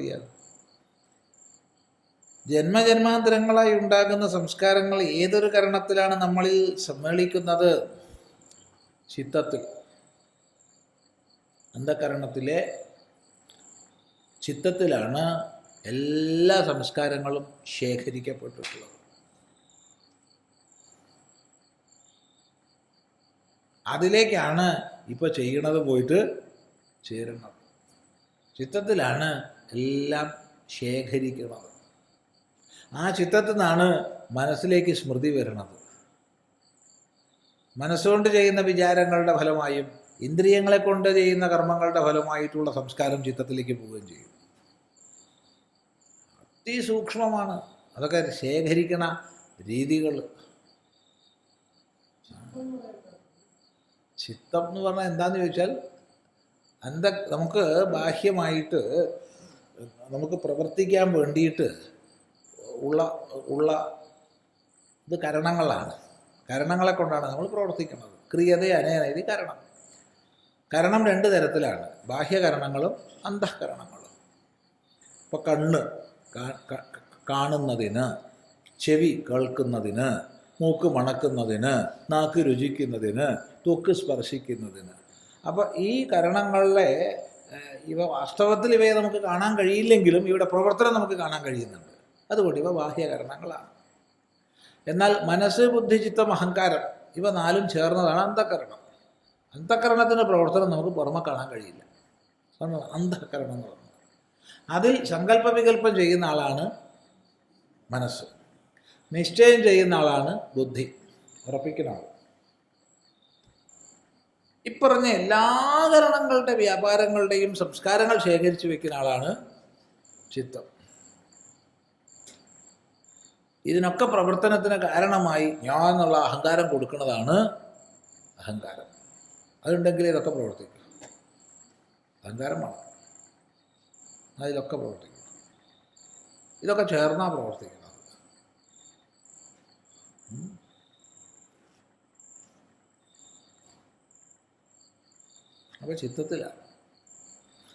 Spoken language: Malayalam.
അറിയാം. ജന്മജന്മാന്തരങ്ങളായി ഉണ്ടാകുന്ന സംസ്കാരങ്ങൾ ഏതൊരു കരണത്തിലാണ് നമ്മളിൽ സമ്മേളിക്കുന്നത്? ചിത്തത്തിൽ. അന്ധകരണത്തിലെ ചിത്തത്തിലാണ് എല്ലാ സംസ്കാരങ്ങളും ശേഖരിക്കപ്പെട്ടിട്ടുള്ളത്. അതിലേക്കാണ് ഇപ്പോൾ ചെയ്യണത് പോയിട്ട് ചേരുന്നത്. ചിത്തത്തിലാണ് എല്ലാം ശേഖരിക്കണം. ആ ചിത്രത്തിൽ നിന്നാണ് മനസ്സിലേക്ക് സ്മൃതി വരുന്നത്. മനസ്സുകൊണ്ട് ചെയ്യുന്ന വിചാരങ്ങളുടെ ഫലമായും ഇന്ദ്രിയങ്ങളെ കൊണ്ട് ചെയ്യുന്ന കർമ്മങ്ങളുടെ ഫലമായിട്ടുള്ള സംസ്കാരം ചിത്രത്തിലേക്ക് പോവുകയും ചെയ്യും. അതിസൂക്ഷ്മമാണ്. അതൊക്കെ ശേഖരിക്കണ രീതികൾ. ചിത്തം എന്ന് പറഞ്ഞാൽ എന്താന്ന് ചോദിച്ചാൽ അന്ത നമുക്ക് ബാഹ്യമായിട്ട് നമുക്ക് പ്രവർത്തിക്കാൻ വേണ്ടിയിട്ട് ഉള്ള ഉള്ള ഇത് കരണങ്ങളാണ്. കരണങ്ങളെ കൊണ്ടാണ് നമ്മൾ പ്രവർത്തിക്കുന്നത്. ക്രിയത അനേന കരണം. കരണം രണ്ട് തരത്തിലാണ്. ബാഹ്യകരണങ്ങളും അന്തഃകരണങ്ങളും ഇപ്പോൾ കണ്ണ് കാണുന്നതിന് ചെവി കേൾക്കുന്നതിന് മൂക്ക് മണക്കുന്നതിന് നാക്ക് രുചിക്കുന്നതിന് തൊക്ക് സ്പർശിക്കുന്നതിന്. അപ്പോൾ ഈ കരണങ്ങളിലെ ഇവ വാസ്തവത്തിൽ ഇവയെ നമുക്ക് കാണാൻ കഴിയില്ലെങ്കിലും ഇവിടെ പ്രവർത്തനം നമുക്ക് കാണാൻ കഴിയുന്നുണ്ട്. അതുകൊണ്ട് ഇവ ബാഹ്യകരണങ്ങളാണ്. എന്നാൽ മനസ്സ് ബുദ്ധി ചിത്തം അഹങ്കാരം ഇവ നാലും ചേർന്നതാണ് അന്ധകരണം. അന്ധകരണത്തിന്റെ പ്രവർത്തനം നമുക്ക് പുറമെ കാണാൻ കഴിയില്ല. അന്ധകരണം എന്ന് പറയുന്നത്. അതിൽ സങ്കല്പ വികല്പം ചെയ്യുന്ന ആളാണ് മനസ്സ്. നിശ്ചയം ചെയ്യുന്ന ആളാണ് ബുദ്ധി. ഉറപ്പിക്കുന്ന ആൾ ഇപ്പറഞ്ഞ എല്ലാ കരണങ്ങളുടെ വ്യാപാരങ്ങളുടെയും സംസ്കാരങ്ങൾ ശേഖരിച്ചു വെക്കുന്ന ആളാണ് ചിത്തം. ഇതിനൊക്കെ പ്രവർത്തനത്തിന് കാരണമായി ഞാൻ എന്നുള്ള അഹങ്കാരം കൊടുക്കുന്നതാണ് അഹങ്കാരം. അതുണ്ടെങ്കിൽ ഇതൊക്കെ പ്രവർത്തിക്കും. അഹങ്കാരമാണ് അതിലൊക്കെ പ്രവർത്തിക്കും. ഇതൊക്കെ ചേർന്നാണ് പ്രവർത്തിക്കുന്നത്. ഉം. അപ്പോൾ ചിത്തത്തിലാണ്